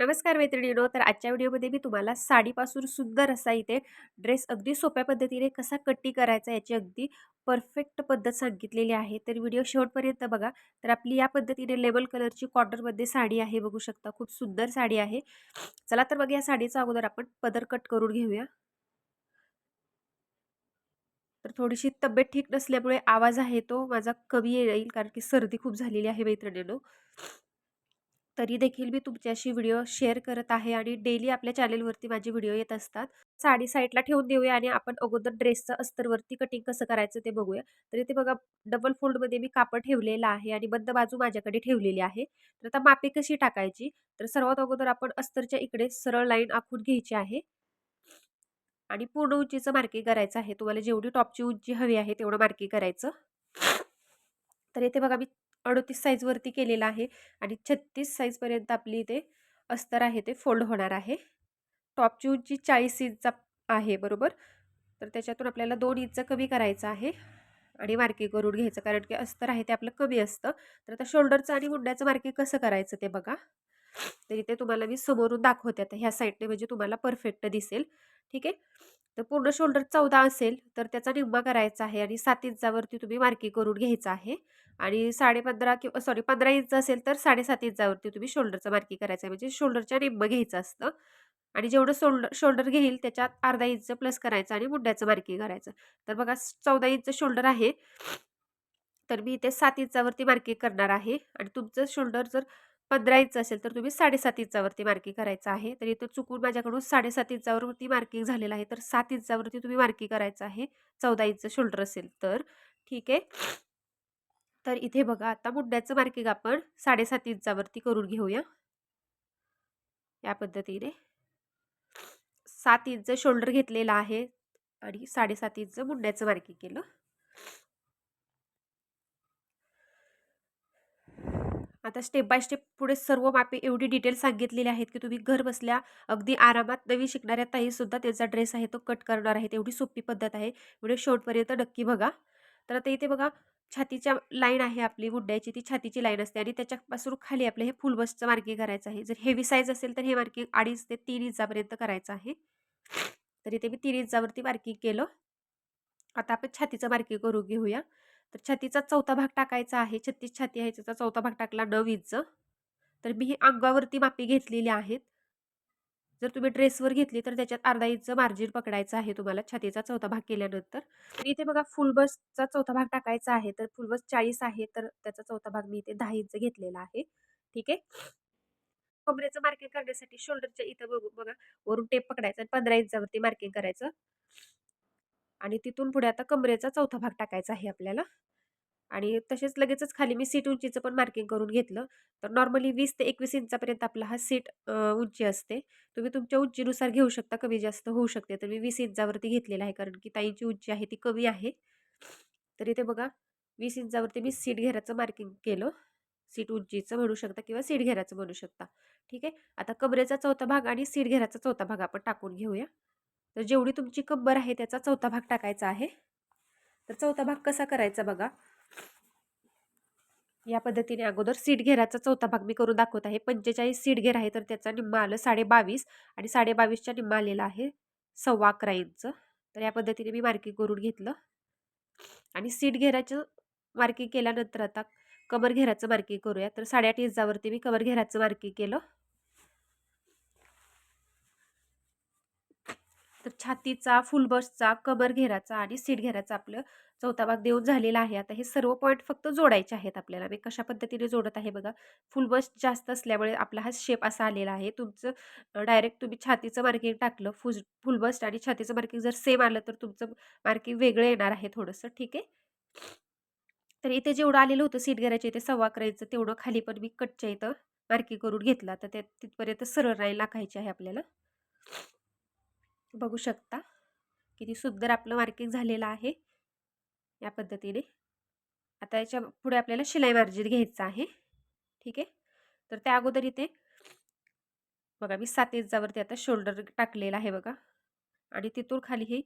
नमस्कार मैत्रिणीनो. तर आजच्या व्हिडिओमध्ये मी तुम्हाला साडीपासून सुंदर असा इथे ड्रेस अगदी सोप्या पद्धतीने कसा कट्टी करायचा याची अगदी परफेक्ट पद्धत सांगितलेली आहे. तर व्हिडिओ शेवटपर्यंत बघा. तर आपली या पद्धतीने लेबल कलरची कॉटनमध्ये साडी आहे बघू शकता. खूप सुंदर साडी आहे. चला तर बघा या साडीचा अगोदर आपण पदर कट करून घेऊया. तर थोडीशी तब्येत ठीक नसल्यामुळे आवाज आहे तो माझा कमी येईल कारण की सर्दी खूप झालेली आहे मैत्रिणीनो. तरी देखील मी तुमच्याशी व्हिडिओ शेअर करत आहे आणि डेली आपल्या चॅनेलवरती माझे व्हिडिओ येत असतात. साडी साईडला ठेवून देऊया आणि आपण अगोदर ड्रेसचं अस्तरवरती कटिंग कसं करायचं ते बघूया. तर इथे बघा डबल फोल्डमध्ये मी कापड ठेवलेलं आहे आणि बंद बाजू माझ्याकडे ठेवलेली आहे. तर आता मापे कशी टाकायची? तर सर्वात अगोदर आपण अस्तरच्या इकडे सरळ लाईन आखून घ्यायची आहे. आणि पूर्ण उंचीचं मार्किंग करायचं आहे. तुम्हाला जेवढी टॉपची उंची हवी आहे तेवढं मार्किंग करायचं. तर इथे बघा मी अडतीस साईजवरती केलेला आहे आणि छत्तीस साईजपर्यंत आपली इथे अस्तर आहे ते फोल्ड होणार आहे. टॉपची उंची चाळीस इंचचा आहे बरोबर? तर त्याच्यातून आपल्याला दोन इंच कमी करायचं आहे आणि मार्किंग करून घ्यायचं कारण की अस्तर आहे ते आपलं कमी असतं. तर आता शोल्डरचं आणि मुंड्याचं मार्किंग कसं करायचं ते बघा. तर इथे तुम्हाला मी समोरून दाखवते. आता ह्या साईडने म्हणजे तुम्हाला परफेक्ट दिसेल. ठीक आहे? तर पूर्ण शोल्डर चौदा असेल तर त्याचा निम्मा करायचा आहे आणि सात इंचावरती तुम्ही मार्किंग करून घ्यायचं आहे. आणि साडेपंधरा किंवा सॉरी पंधरा इंच असेल तर साडेसात इंचावरती तुम्ही शोल्डरचं मार्किंग करायचं आहे. म्हणजे शोल्डरच्या निम्म घ्यायचं असतं. आणि जेवढं शोल्डर शोल्डर घेईल त्याच्यात अर्धा इंच प्लस करायचं आणि मुंड्याचं मार्किंग करायचं. तर बघा चौदा इंच शोल्डर आहे. तर मी इथे सात इंचावरती मार्किंग करणार आहे. आणि तुमचं शोल्डर जर पंधरा इंच असेल तर तुम्ही साडेसात इंचावरती मार्किंग करायचं आहे. तर इथं चुकून माझ्याकडून साडेसात इंचावरती मार्किंग झालेलं आहे. तर सात इंचावरती तुम्ही मार्किंग करायचं आहे. चौदा इंच शोल्डर असेल तर. ठीक आहे. तर इथे बघा आता मुंड्याचं मार्किंग आपण साडेसात इंचावरती करून घेऊया. या पद्धतीने. सात इंच शोल्डर घेतलेला आहे आणि साडेसात इंच मुंड्याचं मार्किंग केलं. आता स्टेप बाय स्टेप पुढे सर्व मापे एवढी डिटेल सांगितलेली आहेत की तुम्ही घर बसल्या अगदी आरामात नवीन शिकणाऱ्या ताईसुद्धा त्यांचा ड्रेस आहे तो कट करणार आहेत एवढी सोपी पद्धत आहे. व्हिडिओ शेवटपर्यंत नक्की बघा. तर आता इथे बघा छातीच्या लाईन आहे आपली गुड्ड्याची ती छातीची लाईन असते आणि त्याच्यापासून खाली आपलं हे फुल बसचं मार्किंग करायचं आहे. जर हेवी साईज असेल तर हे मार्किंग अडीच ते तीन इंचापर्यंत करायचं आहे. तर इथे मी तीन इंचावरती मार्किंग केलं. आता आपण छातीचं मार्किंग करून घेऊया. तर छातीचा चौथा भाग टाकायचा आहे. छत्तीस छाती आहे त्याचा चौथा भाग टाकला नऊ इंच तर मी ही अंगावरती मापी घेतलेली आहेत. जर तुम्ही ड्रेसवर घेतली तर त्याच्यात अर्धा इंच मार्जिन पकडायचं आहे तुम्हाला छातीचा चौथा भाग केल्यानंतर. मी इथे बघा फुल बसचा चौथा भाग टाकायचा आहे. तर फुल बस चाळीस आहे तर त्याचा चौथा भाग मी इथे दहा इंच घेतलेला आहे. ठीक आहे? कमरेचं मार्किंग करण्यासाठी शोल्डरच्या इथं बघू बघा. वरून टेप पकडायचं आणि पंधरा इंचावरती मार्किंग करायचं. आणि तिथून पुढे आता कमरेचा चौथा भाग टाकायचा आहे आपल्याला. आणि तसेच लगेचच खाली मी सीट उंचीचं पण मार्किंग करून घेतलं. तर नॉर्मली वीस ते एकवीस इंचापर्यंत आपला हा सीट उंची असते. तुम्ही तुमच्या उंचीनुसार घेऊ शकता कमी जास्त होऊ शकते. तर मी वीस इंचावरती घेतलेला आहे. कारण की ताईंची उंची आहे ती कमी आहे. तर इथे बघा वीस इंचावरती मी सीट घेराचं मार्किंग केलं. सीट उंचीचं म्हणू शकता किंवा सीट घेराचं म्हणू शकता. ठीक आहे? आता कमरेचा चौथा भाग आणि सीट घेराचा चौथा भाग आपण टाकून घेऊया. तर जेवढी तुमची कंबर आहे त्याचा चौथा भाग टाकायचा आहे. तर चौथा भाग कसा करायचा बघा. या पद्धतीने अगोदर सीट घेराचा चौथा भाग मी करून दाखवत आहे. पंचेचाळीस सीट घेर आहे तर त्याचा निम्मा आलं साडे बावीस आणि साडे बावीसच्या निम्मा आलेला आहे सव्वा अकरा इंच. तर या पद्धतीने मी मार्किंग करून घेतलं. आणि सीट घेराचं मार्किंग केल्यानंतर आता कमर घेराचं मार्किंग करूया. तर साडेआठ इंचावरती मी कमर घेराचं मार्किंग केलं. तर छातीचा फुल कबर घेराचा आणि सीट घेराचा आपलं चौथा भाग देऊन झालेला आहे. आता हे सर्व पॉईंट फक्त जोडायचे आहेत आपल्याला. मी कशा पद्धतीने जोडत आहे बघा. फुल जास्त असल्यामुळे आपला हा शेप असा आलेला आहे. तुमचं डायरेक्ट तुम्ही छातीचं मार्किंग टाकलं फुल फुलबस्ट आणि छातीचं मार्किंग जर सेम आलं तर तुमचं मार्किंग वेगळं येणार आहे थोडंसं. ठीक आहे? तर इथे जेवढं आलेलं होतं सीट घेरायचे इथे सव्वा करायचं तेवढं खाली पण मी कटच्या इथं मार्किंग करून घेतला. तर त्या तिथपर्यंत सरळ राईन लाखायची आहे आपल्याला. बघू शकता. किती सुंदर आपलं मार्किंग झालेलं आहे या पद्धतीने. आता याच्यापुढे आपल्याला शिलाई मार्जिन घ्यायचं आहे. ठीक आहे? तर त्या अगोदर इथे बघा मी सात इंचावरती आता शोल्डर टाकलेला आहे बघा. आणि तिथून खाली ही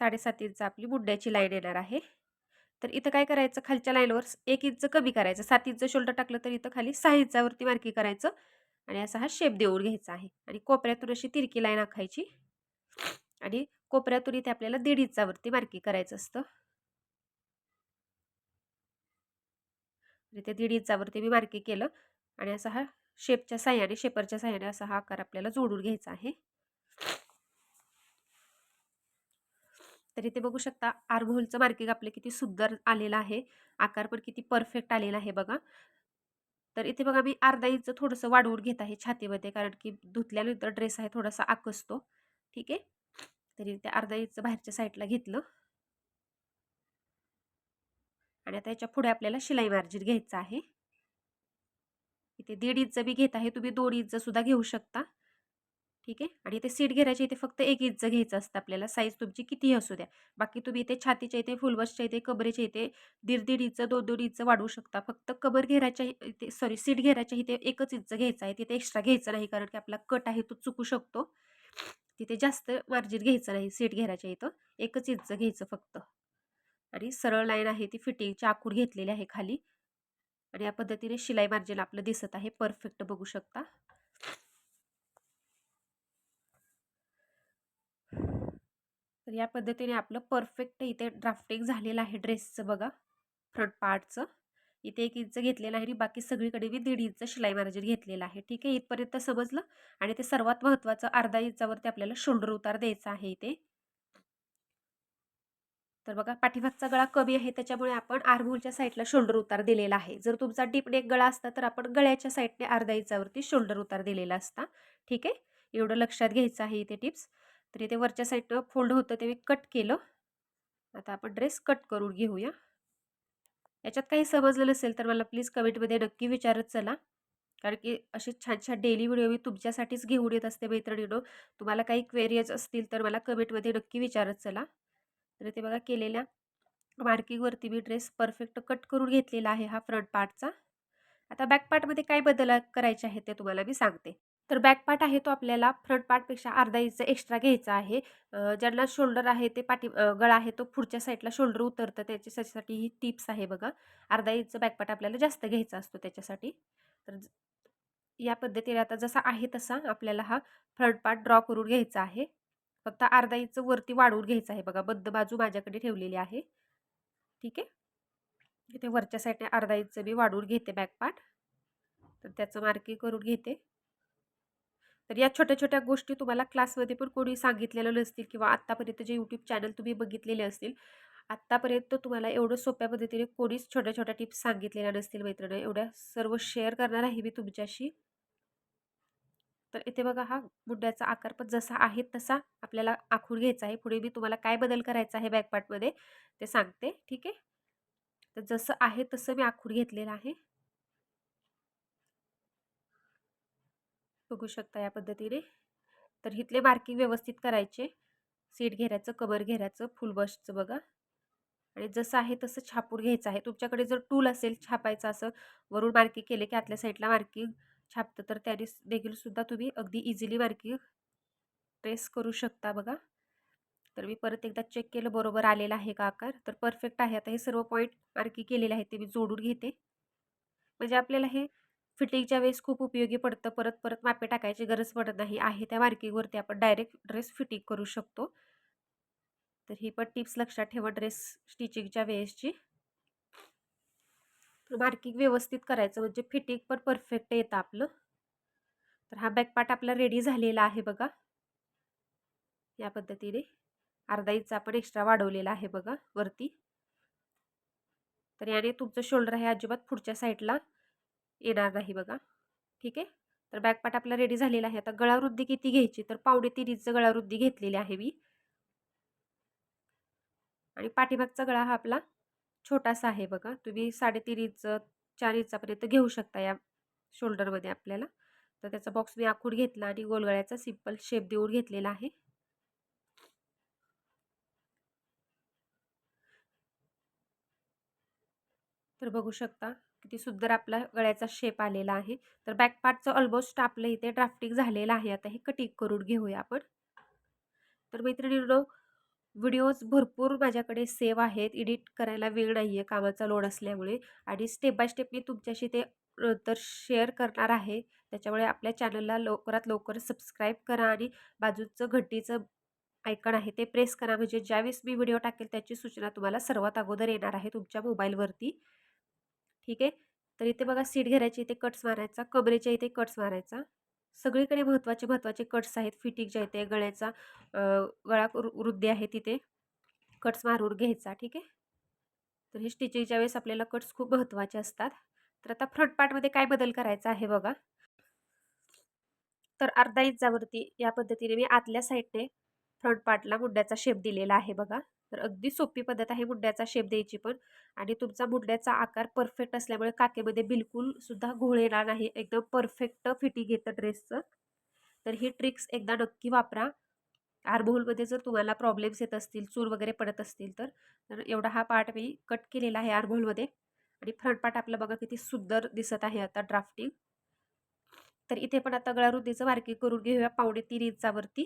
साडेसात इंच आपली बुड्ड्याची लाईन येणार आहे. तर इथं काय करायचं? खालच्या लाईनवर एक इंच कमी करायचं. सात इंच शोल्डर टाकलं तर इथं खाली सहा इंचावरती मार्किंग करायचं. आणि असा हा शेप देऊन घ्यायचा आहे. आणि कोपऱ्यातून अशी तिरकी लाईन आखायची. आणि कोपऱ्यातून इथे आपल्याला दीड इंचावरती मार्किंग करायचं असतं. इथे दीड इंचावरती मी मार्की केलं आणि असा हा शेपच्या साह्याने शेपरच्या साह्याने असा हा आकार आपल्याला जोडून घ्यायचा आहे. तर इथे बघू शकता आर्महोलचं मार्किंग आपलं किती सुंदर आलेलं आहे. आकार पण किती परफेक्ट आलेला आहे बघा. तर इथे बघा मी अर्धा इंच थोडंसं वाढवून घेत आहे छातीमध्ये कारण की धुतल्यानंतर ड्रेस आहे थोडासा आकसतो. ठीक आहे? तरी ते अर्धा इंच बाहेरच्या साईडला घेतलं. आणि आता याच्यापुढे आपल्याला शिलाई मार्जिन घ्यायचं आहे. इथे दीड इंच बी घेत आहे तुम्ही दोन इंच सुद्धा घेऊ शकता. ठीक आहे? आणि इथे सीट घेरायची इथे फक्त एक इंच घ्यायचं असतं आपल्याला. साईज तुमची कितीही असू द्या. बाकी तुम्ही इथे छातीच्या इथे फुलवर्सच्या इथे कबरेच्या इथे दीड दीड इंच दोन दोन इंच वाढवू शकता. फक्त कबर घेरायच्या इथे सॉरी सीट घेरायच्या इथे एकच इंच घ्यायचं आहे. तिथे एक्स्ट्रा घ्यायचं नाही कारण की आपला कट आहे तो चुकू शकतो. तिथे जास्त मार्जिन घ्यायचं नाही सीट घेण्याच्या इथं. एकच इंच घ्यायचं फक्त. आणि सरळ लाईन आहे ती फिटिंगची आखूड घेतलेली आहे खाली. आणि या पद्धतीने शिलाई मार्जिन आपलं दिसत आहे. परफेक्ट बघू शकता. तर या पद्धतीने आपलं परफेक्ट इथे ड्राफ्टिंग झालेलं आहे ड्रेसचं बघा. फ्रंट पार्टचं. इथे एक इंच घेतलेलं आहे आणि बाकी सगळीकडे मी दीड इंच शिलाई मार्जिन घेतलेलं आहे. ठीक आहे इथपर्यंत समजलं? आणि ते सर्वात महत्त्वाचं अर्धा इंचावरती आपल्याला शोल्डर उतार द्यायचा आहे इथे. तर बघा पाठीभागचा गळा कमी आहे त्याच्यामुळे आपण आर्महोलच्या साईडला शोल्डर उतार दिलेला आहे. जर तुमचा डीप नेक गळा असता तर आपण गळ्याच्या साईडने अर्धा इंचावरती शोल्डर उतार दिलेला असता. ठीक आहे? एवढं लक्षात घ्यायचं आहे इथे टिप्स. तर इथे वरच्या साईडनं फोल्ड होतं ते मी कट केलं. आता आपण ड्रेस कट करून घेऊया. याच्यात काही समजलं नसेल तर मला प्लीज कमेंटमध्ये नक्की विचारत चला. कारण की असे छान छान डेली व्हिडिओ मी तुमच्यासाठीच घेऊन येत असते मैत्रिणीनो. तुम्हाला काही क्वेरीज असतील तर मला कमेंटमध्ये नक्की विचारत चला. तर ते बघा केलेल्या मार्किंगवरती मी ड्रेस परफेक्ट कट करून घेतलेला आहे हा फ्रंट पार्टचा आता बॅक पार्टमध्ये काय बदल करायचे आहेत ते तुम्हाला मी सांगते. तर बॅक पार्ट आहे तो आपल्याला फ्रंट पार्टपेक्षा अर्धा इंच एक्स्ट्रा घ्यायचा आहे. ज्यांना शोल्डर आहे ते पाठी गळा आहे तो पुढच्या साईडला शोल्डर उतरतं त्याच्यासाठी ही टिप्स आहे बघा. अर्धा इंच बॅक पार्ट आपल्याला जास्त घ्यायचा असतो त्याच्यासाठी. तर या पद्धतीने आता जसा आहे तसा आपल्याला हा फ्रंट पार्ट ड्रॉ करून घ्यायचा आहे. फक्त अर्धा इंच वरती वाढवून घ्यायचं आहे बघा. बद्ध बाजू माझ्याकडे ठेवलेली आहे. ठीक आहे? इथे वरच्या साईडने अर्धा इंच मी वाढवून घेते बॅक पार्ट. तर त्याचं मार्किंग करून घेते. तर या छोट्या छोट्या गोष्टी तुम्हाला क्लासमध्ये पण कोणी सांगितलेलं नसतील किंवा आत्तापर्यंत जे यूट्यूब चॅनल तुम्ही बघितलेले असतील आत्तापर्यंत तुम्हाला एवढं सोप्या पद्धतीने कोणीच छोट्या छोट्या टिप्स सांगितलेल्या नसतील मैत्रिणी. एवढ्या सर्व शेअर करणार आहे मी तुमच्याशी. तर इथे बघा हा बुड्ड्याचा आकार पण जसा आहे तसा आपल्याला आखून घ्यायचा आहे. पुढे मी तुम्हाला काय बदल करायचा आहे बॅकपार्टमध्ये ते सांगते. ठीक आहे? तर जसं आहे तसं मी आखून घेतलेलं आहे. बघू शकता या पद्धतीने. तर इथले मार्किंग व्यवस्थित करायचे. सीट घेऱ्याचं कबर घेऱ्याचं फुलबशचं बघा. आणि जसं आहे तसं छापून घ्यायचं आहे. तुमच्याकडे जर टूल असेल छापायचं असं वरून मार्किंग केले की आतल्या साईडला मार्किंग छापतं तर त्याने देखील सुद्धा तुम्ही अगदी इझिली मार्किंग ट्रेस करू शकता बघा. तर मी परत एकदा चेक केलं बरोबर आलेला आहे का आकार? तर परफेक्ट आहे. आता हे सर्व पॉईंट मार्किंग केलेले आहेत ते मी जोडून घेते. म्हणजे आपल्याला हे फिटिंगच्या वेळेस खूप उपयोगी पडतं. परत परत मापे टाकायची गरज पडत नाही. आहे त्या मार्किंगवरती आपण डायरेक्ट ड्रेस फिटिंग करू शकतो. तर ही पण टिप्स लक्षात ठेवा ड्रेस स्टिचिंगच्या वेळेसची. मार्किंग व्यवस्थित करायचं म्हणजे फिटिंग पण परफेक्ट येतं आपलं. तर हा बॅकपार्ट आपला रेडी झालेला आहे बघा. या पद्धतीने. अर्धा इंच आपण एक्स्ट्रा वाढवलेला आहे बघा वरती. तर याने तुमचं शोल्डर आहे अजिबात पुढच्या साईडला. येणार नाही बघा. ठीक आहे? तर बॅकपाट आपला रेडी झालेला आहे. आता गळावृद्धी किती घ्यायची? तर पावणे तीन इंच गळावृद्धी घेतलेली आहे मी. आणि पाठीमागचा गळा हा आपला छोटासा आहे बघा. तुम्ही साडेतीन इंच चार इंचापर्यंत घेऊ शकता या शोल्डरमध्ये आपल्याला. तर त्याचा बॉक्स मी आखूड घेतला आणि गोलगळ्याचा सिंपल शेप देऊन घेतलेला आहे. तर बघू शकता. किती सुंदर आपला गळ्याचा शेप आलेला आहे. तर बॅक पार्टचं ऑलमोस्ट आपलं इथे ड्राफ्टिंग झालेलं आहे. आता हे कटिंग करून घेऊया आपण. तर मैत्रिणींनो व्हिडिओज भरपूर माझ्याकडे सेव्ह आहेत. एडिट करायला वेळ नाही आहे कामाचा लोड असल्यामुळे. आणि स्टेप बाय स्टेप मी तुमच्याशी ते नंतर शेअर करणार आहे. त्याच्यामुळे आपल्या चॅनलला लवकरात लवकर सबस्क्राईब करा आणि बाजूचं घंटीचं आयकॉन आहे ते प्रेस करा. म्हणजे ज्यावेळेस मी व्हिडिओ टाकेल त्याची सूचना तुम्हाला सर्वात अगोदर येणार आहे तुमच्या मोबाईलवरती ठीक आहे? तर इथे बघा सीट घेरायची इथे कट्स मारायचा कबरेच्या इथे कट्स मारायचा. सगळीकडे महत्त्वाचे महत्त्वाचे कट्स आहेत फिटिंगच्या इथे गळ्याचा गळा वृद्धी आहे तिथे. कट्स मारून घ्यायचा ठीक आहे? तर हे स्टिचिंगच्या वेळेस आपल्याला कट्स खूप महत्त्वाचे असतात. तर आता फ्रंट पार्टमध्ये काय बदल करायचा आहे बघा? तर अर्धा इंचावरती या पद्धतीने मी आतल्या साईडने फ्रंट पार्टला मुंड्याचा शेप दिलेला आहे बघा. तर अगदी सोपी पद्धत आहे मुंड्याचा शेप द्यायची पण. आणि तुमचा मुंड्याचा आकार परफेक्ट असल्यामुळे काकेमध्ये बिलकुल सुद्धा घोळ येणार नाही. एकदम परफेक्ट फिटिंग येतं ड्रेसचं तर ही ट्रिक्स एकदा नक्की वापरा. आर्महोलमध्ये जर तुम्हाला प्रॉब्लेम्स येत असतील चूर वगैरे पडत असतील तर एवढा हा पार्ट मी कट केलेला आहे आर्महोलमध्ये. आणि फ्रंट पार्ट आपलं बघा किती सुंदर दिसत आहे आता ड्राफ्टिंग तर इथे पण आता गळा रुंदीचं मार्किंग करून घेऊया पावणे तीन इंचावरती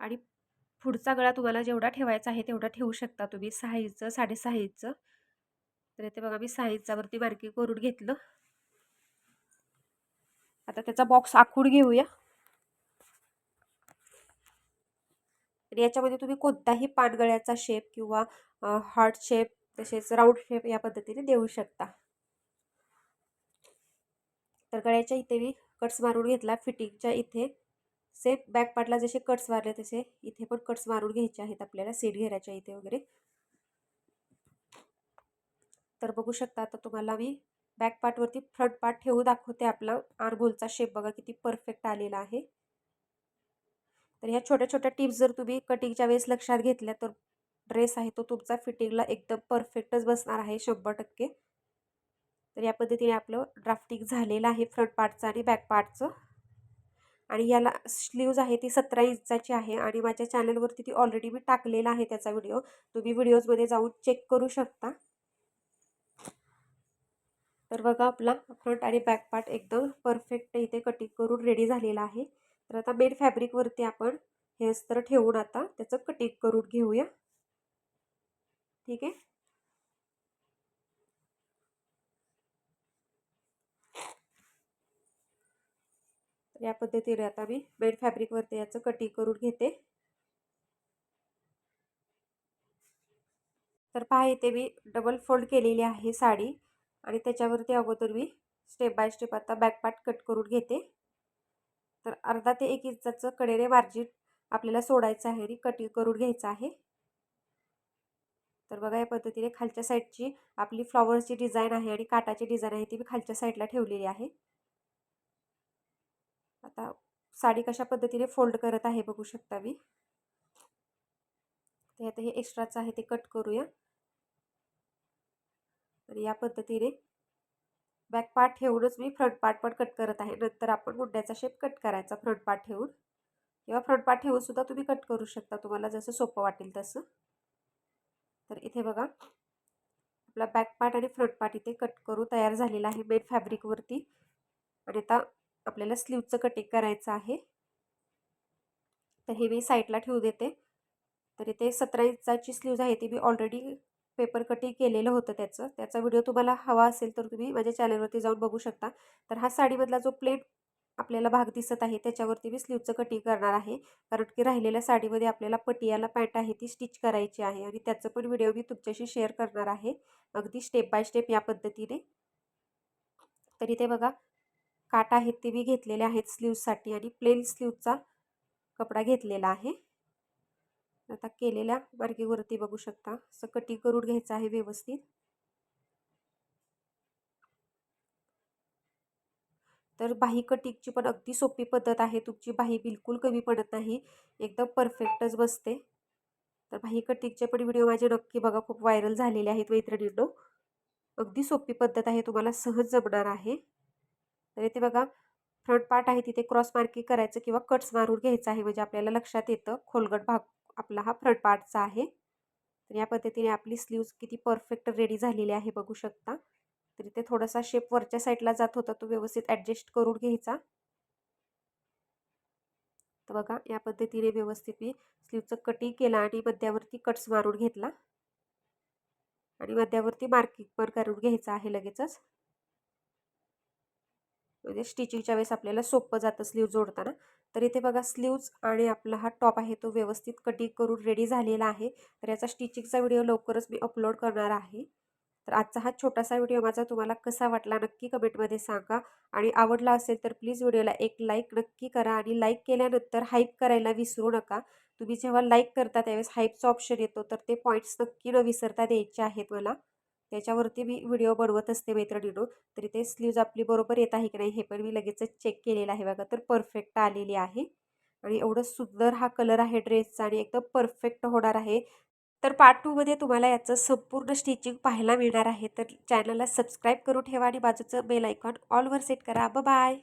आणि पुढचा गळा तुम्हाला जेवढा ठेवायचा आहे तेवढा ठेवू शकता तुम्ही. सहा इंच साडेसहा इंच तर इथे बघा मी सहा इंचावरती बारकी करून घेतलं. आता त्याचा बॉक्स आखूड घेऊया. आणि याच्यामध्ये तुम्ही कोणताही पानगळ्याचा शेप किंवा हार्ट शेप तसेच राऊंड शेप या पद्धतीने देऊ शकता. तर गळ्याच्या इथे मी कट्स मारून घेतला फिटिंगच्या इथे. सेम बॅक पार्टला जसे कट्स मारले तसे इथे पण कट्स मारून घ्यायचे आहेत आपल्याला सीट घेरायच्या इथे वगैरे. तर बघू शकता आता तुम्हाला मी बॅक पार्टवरती फ्रंट पार्ट ठेवू दाखवते आपला आरगोलचा शेप बघा किती परफेक्ट आलेला आहे. तर ह्या छोट्या छोट्या टिप्स जर तुम्ही कटिंगच्या वेळेस लक्षात घेतल्या तर ड्रेस आहे तो तुमचा फिटिंगला एकदम परफेक्टच बसणार आहे शंभर टक्के. तर या पद्धतीने आपलं ड्राफ्टिंग झालेलं आहे फ्रंट पार्टचं आणि बॅक पार्टचं आणि याला स्लीव्ज आहे ती सतरा इंचाची आहे आणि माझ्या चॅनलवरती ती ऑलरेडी मी टाकलेला आहे त्याचा व्हिडिओ तुम्ही व्हिडिओजमध्ये जाऊन चेक करू शकता. तर बघा आपला फ्रंट आणि बॅक पार्ट एकदम परफेक्ट इथे कटिंग करून रेडी झालेला आहे. तर आता मेन फॅब्रिकवरती आपण हे अस्तर ठेवून आता त्याचं कटिंग करून घेऊया. ठीक आहे? या पद्धतीने आता मी मेन फॅब्रिकवरती याचं कटिंग करून घेते. तर पहा इथे मी डबल फोल्ड केलेली आहे साडी आणि त्याच्यावरती अगोदर मी स्टेप बाय स्टेप आता बॅक कट करून घेते. तर अर्धा ते एक इंचाचं कडेने मार्जिन आपल्याला सोडायचं आहे आणि कटिंग करून घ्यायचं आहे. तर बघा या पद्धतीने खालच्या साईडची आपली फ्लॉवरची डिझाईन आहे आणि काटाची डिझाईन आहे ती मी खालच्या साईडला ठेवलेली आहे. आता साडी कशा पद्धतीने फोल्ड करत आहे बघू शकता मी. ते आता हे एक्स्ट्राचं आहे ते कट करूया. आणि या पद्धतीने बॅक पार्ट ठेवूनच मी फ्रंट पार्ट पण कट करत आहे. नंतर आपण गुंड्याचा शेप कट करायचा फ्रंट पार्ट ठेवून. किंवा फ्रंट पार्ट ठेवून सुद्धा तुम्ही कट करू शकता. तुम्हाला जसं सोपं वाटेल तसं. तर इथे बघा आपला बॅक पार्ट आणि फ्रंट पार्ट इथे कट करू तयार झालेला आहे मेन फॅब्रिकवरती आणि आता आपल्याला स्लीवचं कटिंग करायचं आहे. तर हे मी साईडला ठेवू देते. तर इथे सतरा इंचाची स्लीव्ज आहे ती मी ऑलरेडी पेपर कटिंग केलेलं होतं त्याचं. त्याचा व्हिडिओ तुम्हाला हवा असेल तर तुम्ही माझ्या चॅनलवरती जाऊन बघू शकता. तर हा साडीमधला जो प्लेट आपल्याला भाग दिसत आहे त्याच्यावरती मी स्लीवचं कटिंग करणार आहे. कारण की राहिलेल्या साडीमध्ये आपल्याला पटियाला पॅन्ट आहे ती स्टिच करायची आहे. आणि त्याचं पण व्हिडिओ मी तुमच्याशी शेअर करणार आहे. अगदी स्टेप बाय स्टेप या पद्धतीने. तर इथे बघा काट आहेत ते मी घेतलेले आहेत स्लीवसाठी आणि प्लेन स्लीवचा कपडा घेतलेला आहे. आता केलेल्या बारकीवरती बघू शकता. असं कटिंग करून घ्यायचं आहे व्यवस्थित. तर बाही कटिंगची पण अगदी सोपी पद्धत आहे. तुमची बाही बिलकुल कमी पडत नाही. एकदम परफेक्टच बसते. तर बाही कटिंगचे पण व्हिडिओ माझे नक्की बघा. खूप व्हायरल झालेले आहेत मैत्रिणींनो. अगदी सोपी पद्धत आहे. तुम्हाला सहज जमणार आहे. तर इथे बघा फ्रंट पार्ट आहे तिथे क्रॉस मार्किंग करायचं किंवा कट्स मारून घ्यायचं आहे म्हणजे आपल्याला लक्षात येतं खोलगट भाग आपला हा फ्रंट पार्टचा आहे. तर या पद्धतीने आपली स्लीव्ज किती परफेक्ट रेडी झालेली आहे बघू शकता. तर इथे थोडासा शेप वरच्या साईडला जात होता तो व्यवस्थित ॲडजस्ट करून घ्यायचा. तर बघा या पद्धतीने व्यवस्थित मी स्लीवचं कटिंग केला आणि मध्यावरती कट्स मारून घेतला. आणि मध्यावरती मार्किंग पण करून घ्यायचं आहे लगेचच. म्हणजे स्टिचिंगच्या वेळेस आपल्याला सोपं जातं स्लीव जोडताना. तर इथे बघा स्लीव्ज आणि आपला हा टॉप आहे तो व्यवस्थित कटिंग करून रेडी झालेला आहे. तर याचा स्टिचिंगचा व्हिडिओ लवकरच मी अपलोड करणार आहे. तर आजचा हा छोटासा व्हिडिओ माझा तुम्हाला कसा वाटला नक्की कमेंटमध्ये सांगा. आणि आवडला असेल तर प्लीज व्हिडिओला एक लाईक नक्की करा आणि लाईक केल्यानंतर हाईप करायला विसरू नका. तुम्ही जेव्हा लाईक करता त्यावेळेस हाईपचा ऑप्शन येतो तर ते पॉईंट्स नक्की न विसरता द्यायचे आहेत मला. त्याच्यावरती मी व्हिडिओ बनवत असते मैत्रिणीनो तरी ते स्लीव्ज आपली बरोबर येत आहे की नाही हे पण मी लगेचच चेक केलेलं आहे बघा. तर परफेक्ट आलेली आहे. आणि एवढं सुंदर हा कलर आहे ड्रेसचा आणि एकदम परफेक्ट होणार आहे. तर पार्ट टूमध्ये तुम्हाला याचं संपूर्ण स्टिचिंग पाहायला मिळणार आहे. तर चॅनलला सबस्क्राईब करून ठेवा आणि बाजूचं बेल आयकॉन ऑलवर सेट करा. ब बाय